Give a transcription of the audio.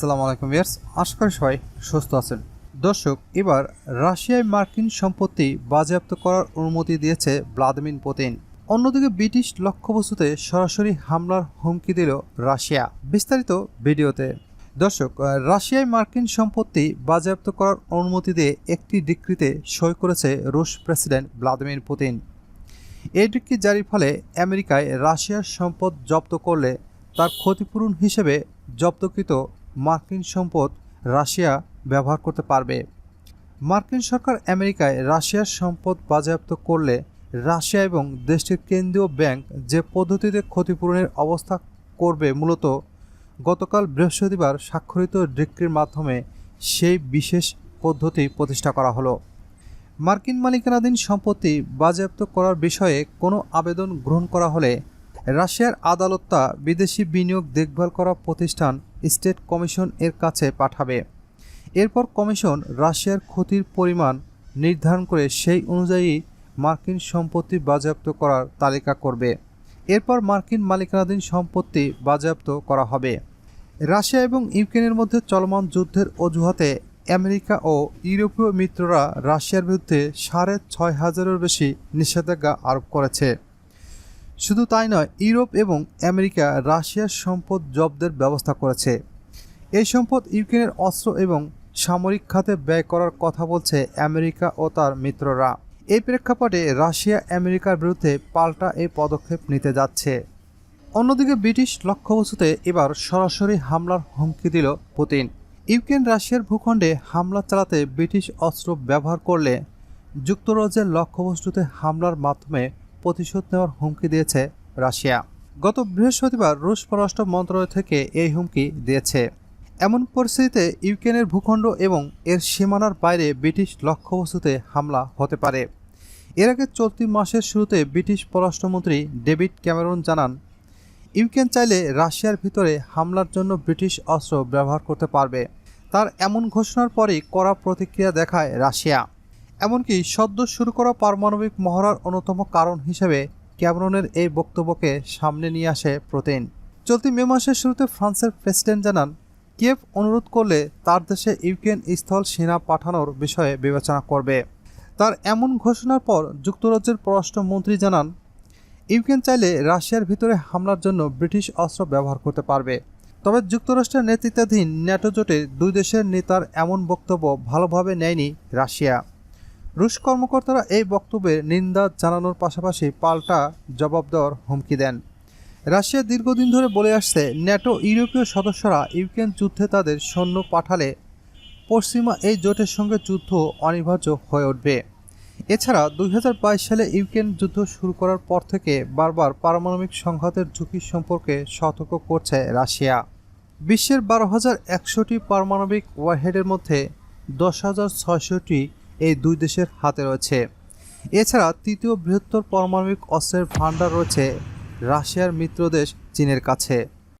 আসসালামু আলাইকুম ইয়ার্স আশা করি সবাই সুস্থ আছেন। দর্শক, এবার রাশিয়ায় মার্কিন সম্পত্তি বাজেয়াপ্ত করার অনুমতি দিয়েছে ভ্লাদিমির পুতিন। অন্যদিকে ব্রিটিশ লক্ষ্যবস্তুতে সরাসরি হামলার হুমকি দিল রাশিয়া, বিস্তারিত ভিডিওতে। দর্শক রাশিয়ায় মার্কিন সম্পত্তি বাজেয়াপ্ত করার অনুমতি দিয়ে একটি ডিক্রিতে সই করেছে রুশ প্রেসিডেন্ট ভ্লাদিমির পুতিন। এই ডিক্রি জারির ফলে আমেরিকায় রাশিয়ার সম্পদ জব্দ করলে তার ক্ষতিপূরণ হিসেবে জব্দকৃত মার্কিন সম্পদ রাশিয়া ব্যবহার করতে পারবে। মার্কিন সরকার আমেরিকায় রাশিয়ার সম্পদ বাজেয়াপ্ত করলে রাশিয়া এবং দেশটির কেন্দ্রীয় ব্যাংক যে পদ্ধতিতে ক্ষতিপূরণের অবস্থা করবে মূলত গতকাল বৃহস্পতিবার স্বাক্ষরিত ডিক্রির মাধ্যমে সেই বিশেষ পদ্ধতি প্রতিষ্ঠা করা হলো। মার্কিন মালিকানাধীন সম্পত্তি বাজেয়াপ্ত করার বিষয়ে কোনো আবেদন গ্রহণ করা হলে রাশিয়ার আদালত তা বিদেশি বিনিয়োগ দেখভাল করা প্রতিষ্ঠান স্টেট কমিশন এর কাছে পাঠাবে। এরপর কমিশন রাশিয়ার ক্ষতির পরিমাণ নির্ধারণ করে সেই অনুযায়ী মার্কিন সম্পত্তি বাজেয়াপ্ত করার তালিকা করবে। এরপর মার্কিন মালিকানাধীন সম্পত্তি বাজেয়াপ্ত করা হবে। রাশিয়া এবং ইউক্রেনের মধ্যে চলমান যুদ্ধের অজুহাতে আমেরিকা ও ইউরোপীয় মিত্ররা রাশিয়ার বিরুদ্ধে সাড়ে ছয় হাজারের বেশি নিষেধাজ্ঞা আরোপ করেছে। শুধু তাই নয়, ইউরোপ এবং আমেরিকা রাশিয়ার সম্পদ জব্দের ব্যবস্থা করেছে। এই সম্পদ ইউক্রেনের অস্ত্র এবং সামরিক খাতে ব্যয় করার কথা বলছে আমেরিকা ও তার মিত্ররা। এই প্রেক্ষাপটে রাশিয়া আমেরিকার বিরুদ্ধে পাল্টা এই পদক্ষেপ নিতে যাচ্ছে। অন্যদিকে ব্রিটিশ লক্ষ্যবস্তুতে এবার সরাসরি হামলার হুমকি দিল পুতিন। ইউক্রেন রাশিয়ার ভূখণ্ডে হামলা চালাতে ব্রিটিশ অস্ত্র ব্যবহার করলে যুক্তরাজ্যের লক্ষ্যবস্তুতে হামলার মাধ্যমে প্রতিশোধ নেওয়ার হুমকি দিয়েছে রাশিয়া। গত বৃহস্পতিবার রুশ পররাষ্ট্র মন্ত্রণালয় থেকে এই হুমকি দিয়েছে। এমন পরিস্থিতিতে ইউক্রেনের ভূখণ্ড এবং এর সীমানার বাইরে ব্রিটিশ লক্ষ্যবস্তুতে হামলা হতে পারে। এর আগে চলতি মাসের শুরুতে ব্রিটিশ পররাষ্ট্রমন্ত্রী ডেভিড ক্যামেরন জানান, ইউক্রেন চাইলে রাশিয়ার ভিতরে হামলার জন্য ব্রিটিশ অস্ত্র ব্যবহার করতে পারবে। তার এমন ঘোষণার পরেই কড়া প্রতিক্রিয়া দেখায় রাশিয়া। এমনকি সদ্য শুরু করা পারমাণবিক মহড়ার অন্যতম কারণ হিসেবে ক্যামেরনের এই বক্তব্যকে সামনে নিয়ে আসে প্রতিন চলতি মে মাসের শুরুতে ফ্রান্সের প্রেসিডেন্ট জানান, কিয়েভ অনুরোধ করলে তার দেশে ইউক্রেন স্থল সেনা পাঠানোর বিষয়ে বিবেচনা করবে। তার এমন ঘোষণার পর যুক্তরাজ্যের পররাষ্ট্রমন্ত্রী জানান, ইউক্রেন চাইলে রাশিয়ার ভিতরে হামলার জন্য ব্রিটিশ অস্ত্র ব্যবহার করতে পারবে। তবে যুক্তরাষ্ট্রের নেতৃত্বাধীন ন্যাটো জোটে দুই দেশের নেতার এমন বক্তব্য ভালোভাবে নেয়নি রাশিয়া। রুশ কর্মকর্তারা এই বক্তব্যের নিন্দা জানানোর পাশাপাশি পাল্টা জবাব দেওয়ার হুমকি দেন। রাশিয়া দীর্ঘদিন ধরে বলে আসছে, ন্যাটো ইউরোপীয় সদস্যরা ইউক্রেন যুদ্ধে তাদের সৈন্য পাঠালে পশ্চিমা এই জোটের সঙ্গে যুদ্ধ অনিবার্য হয়ে উঠবে। এছাড়া দুই হাজার বাইশ সালে ইউক্রেন যুদ্ধ শুরু করার পর থেকে বারবার পারমাণবিক সংঘাতের ঝুঁকি সম্পর্কে সতর্ক করছে রাশিয়া। বিশ্বের বারো হাজার একশোটি পারমাণবিক ওয়ারহেডের মধ্যে দশ হাজার ছয়শটি এই দুই দেশের হাতে রয়েছে। এছাড়া তৃতীয় বৃহত্তর পারমাণবিক অস্ত্রের ভাণ্ডার রয়েছে রাশিয়ার মিত্রদেশ চীনের কাছে।